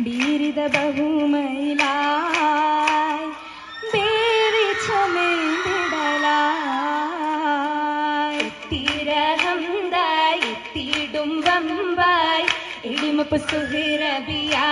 ബീരിത ബഹുമയിലായി ബേറി ചമേന്തിടലായി. തിരഹന്തായി വമ്പായി ഇടിമപ്പ് സുഹിരബിയാ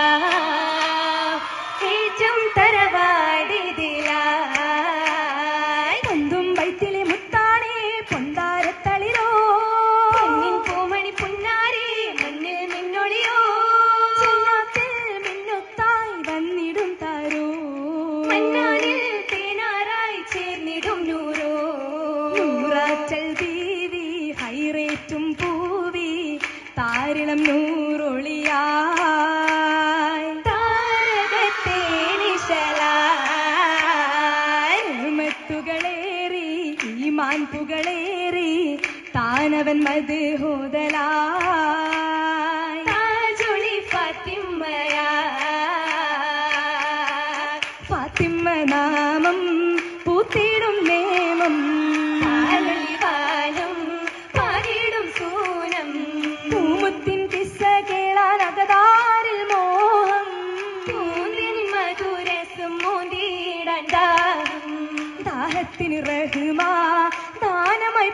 പുകളേറി താനവൻ മത് ഹോദലായി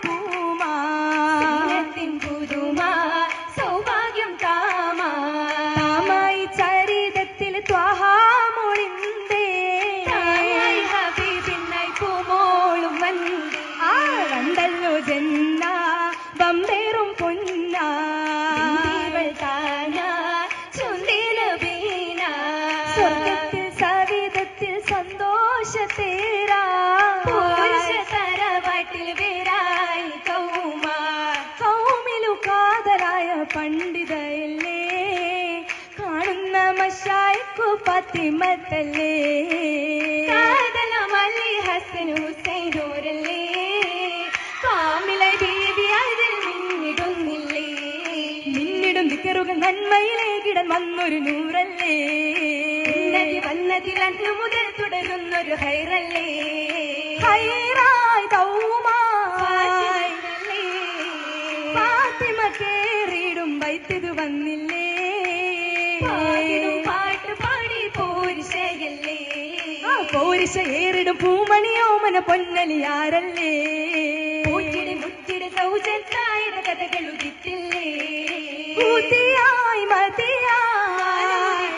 পাইবো കാതലായ പണ്ഡിതയല്ലേ കാണുന്ന മഷായിക്കു പത്തിമത്തല്ലേ കാതലമല്ലി ഹസൻ ഹുസൈനോരല്ലേ കാമില ബീവി അതിൽ മിന്നിടുന്നില്ലേ മിന്നിടും നന്മയിലേ കിടൻ വന്നൊരു നൂറല്ലേ. വന്നതിൽ അന്നു മുതൽ തുടരുന്നൊരു ഹൈറല്ലേ. ഹൈറായി കൗമായി പോരിശ ഏറിടും പൂമണിയോമന പൊന്നലിയാരല്ലേ? പൂറ്റിടി മുറ്റിടി സൗജത്തായ കഥകൾ ഉദിത്തില്ലേ? മതിയായി.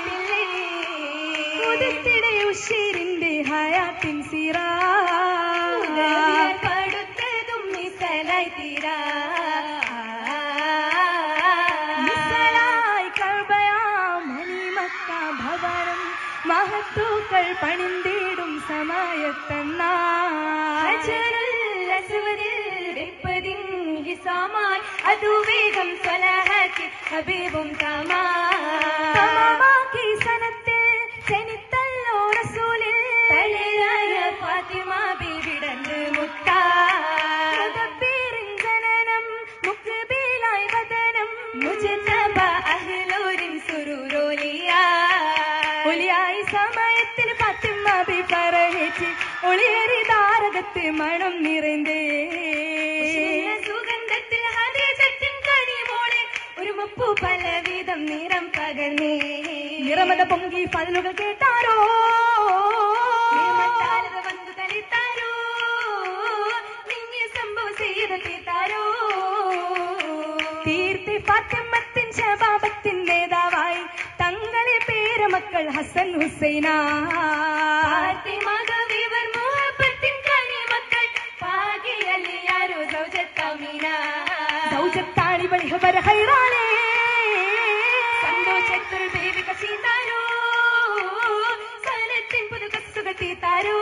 ഉദിത്തിടെ ഉഷീരിന്റെ ഹയാത്തിൻ സിറാ. മഹത്തൂക്കൾ പണിന്തിടും സമയത്തന്നായി അതു വേഗം സ്വലഹക്കി ഹബീബും തമാക്കി സനത്തിൽ ചെനിത്തല്ലോ റസൂലിൽ. തളിരായ ഫാത്തിമ ബീവിടന്ന് മുത്താ താരകത്ത് മണം നിറന്തേ സുഗന്ധത്തിൽ ഹദീജത്തിൻ കനിമോളെ ഒരു മുപ്പു പലവിധം നിറം പകർന്നേ. നിറമത പൊങ്കി പല്ലുകൾ കേട്ടാരോ? വന്നു തളിത്താരോ? നിന്നെ സംഭവം ചെയ്ത് തീർത്താരോ തീർത്തി ഫാത്തിമത്തിൻ ശബാബത്തിൻ നേതാവായി തങ്ങളെ പേരമക്കൾ ഹസൻ ഹുസൈന. സൗജത്താണി ബളിഹബര ഹൈറാലേ സന്തോഷത്തിൽ ദേവിക സീതാരോ സനത്തിൻ പുതുകസുക തീത്താരോ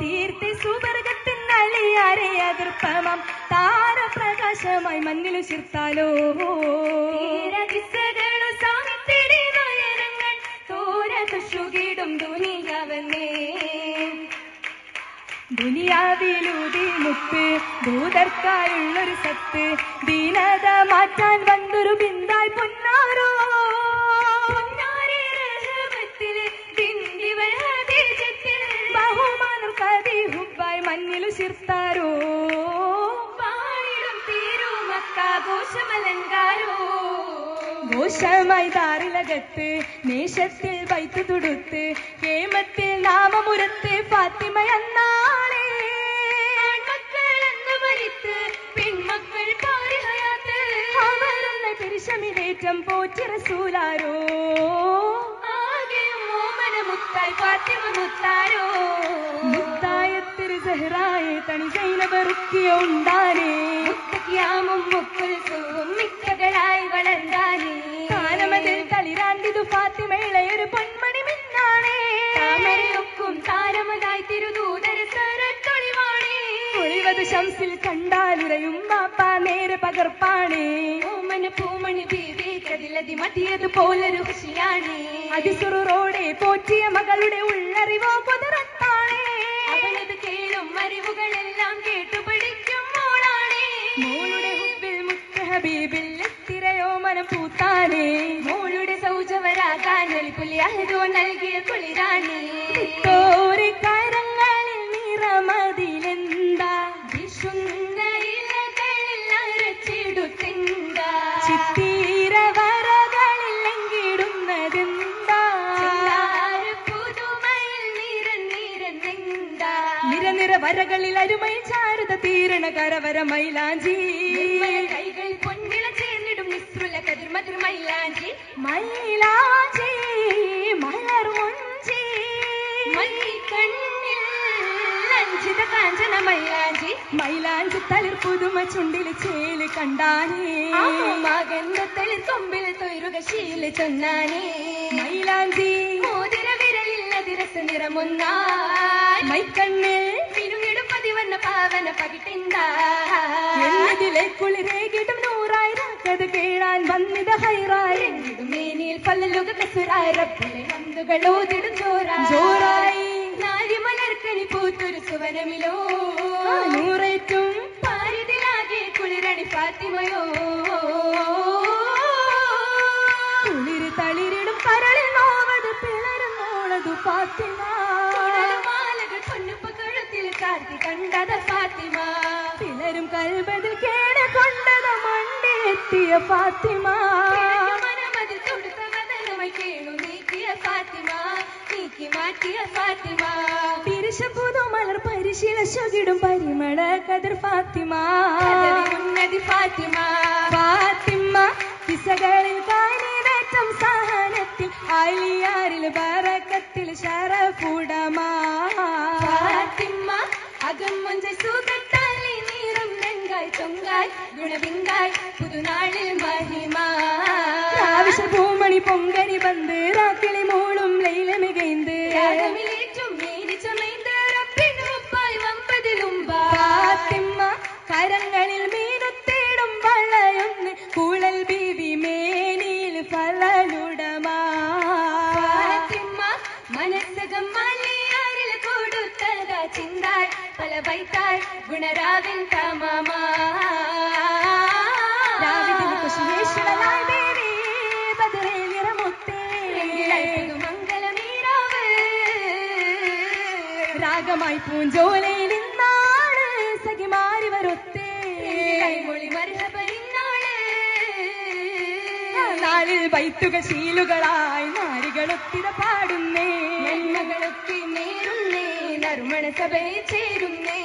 തീർത്തി സുവർഗത്തിൻ നളിയാരെ അതിർപ്പമം താരപ്രകാശമായി മണ്ണിൽ ചിർത്താലോ തീരകിസ്സകളു സാമിത്തിടി നയനങ്ങൾ തോരകുഷുകിടും ദുനിയാവന്നേ ദുനിയാവിലൂതി മുത്ത് ദൂതർക്കായുള്ളൊരു സത്ത് ദീനത മാറ്റാൻ വന്നൊരു പാടിടും തീരും മക്കാഘോഷമലങ്കാരോ ഘോഷ സന്തോഷമായി താറിലകത്ത് നേശത്തിൽ വൈത്തു തുടുത്ത് കേമത്തിൽ നാമമുരത്ത് ഫാത്തിമ എന്നാളേ. മക്കളെന്ന് മരിത്ത് പെൺമക്കൾ അവരെന്ന പെരിശമിലേറ്റം പോറ്റി റസൂലാരോ മുത്തായത്തിരി സഹറായെ തണി സൈനബറുക്കിയ ഉണ്ടാനേ കണ്ടാലുരയും വാപ്പാ നേരെ പകർപ്പാണേ. ഓമന പൂമണി ബീവി കതിലതി മതിയത് പോലൊരു ഖുഷിയാണേ അതിസുറോടെ പോറ്റിയ മകളുടെ ഉള്ളറിവോ വരകളിൽ അരുമൈ ചാരുത തീരണ കരവര മൈലാഞ്ചി. കൈകൾ പൊന്നില ചേർന്നിടും നിസ്രുല കതിർ മതിർ മൈലാഞ്ചി. മൈലാഞ്ചി മലർ മുഞ്ചി. മൈക്കണ്ണിൽ അഞ്ചിത കാഞ്ചന മൈലാഞ്ചി. മൈലാഞ്ചി തളിർ പുതുമ ചുണ്ടിൽ ചേൽ കണ്ടാനേ. മകന്റെ തളിർ കൊമ്പിൽ തൊയറുക ശീല ചൊന്നാനേ. മൈലാഞ്ചി. മോതിര വിരലിൽ അതിരസ നിറമൊന്നാ മൈക്കണ്ണിൽ പതിവന്ന പാവന പകിട്ടിണ്ടാ കുളിരേകിടും നൂറായിരം കഥ കേഴാൻ വന്നിത ഹൈറായി. മേനിയിൽ പല്ലുക വന്നുകൾ ഓതിടും ജോറായി ജോറായി നാരി മലർക്കണി പൂത്തൊരു സുവനമിലോ? നൂറേറ്റും. പാരിതിലാകെ കുളിരണി ഫാത്തിമയോ? കണ്ടത് ഫാത്തിമ. പിളരും കൽബതിൽ കേട് കൊണ്ടത മണ്ണെത്തിയ ഫാത്തിമ. മനമതിൽ തൊടുത്ത വദനമായി കേണു നീക്കിയ ഫാത്തിമ. നീക്കി മാറ്റിയ ഫാത്തിമ. പിരിശ പുതുമലർ പരിശീല ശുകിടും പരിമള കതിർ ഫാത്തിമ. ഉന്നതി ഫാത്തിമ. ഫാത്തിമ കിസകളിൽ കാനിവേറ്റം സഹനത്തിൽ ആലിയാറിൽ ബറക്കത്തിൽ ശരഫുടമാ குணமாய் குணவிந்தாய் புதுநாளில் மகிமா. பூமணி பொங்கனி வந்து ராக்கிளி மூளும் லைல மிகைந்து. ചിന്താൽ പല വൈത്താൽ ഗുണരാവിൻ തമാമാ രാവിലെ കുശിയേശ്വരനായ ദേവി ബദറേ നിറമുത്തേ മംഗളമീരാവ് രാഗമായി പൂഞ്ചോലയിൽ ഇന്നാൾ സഖി മാറി മർഹബലിന്നാൾ നാളിൽ വൈത്തുകൾ ശീലുകളായി നാരികളൊത്തിര പാടുന്നേ. നന്മകളൊക്കെ ചരുമണ സഭയിൽ ചേരുന്നേ.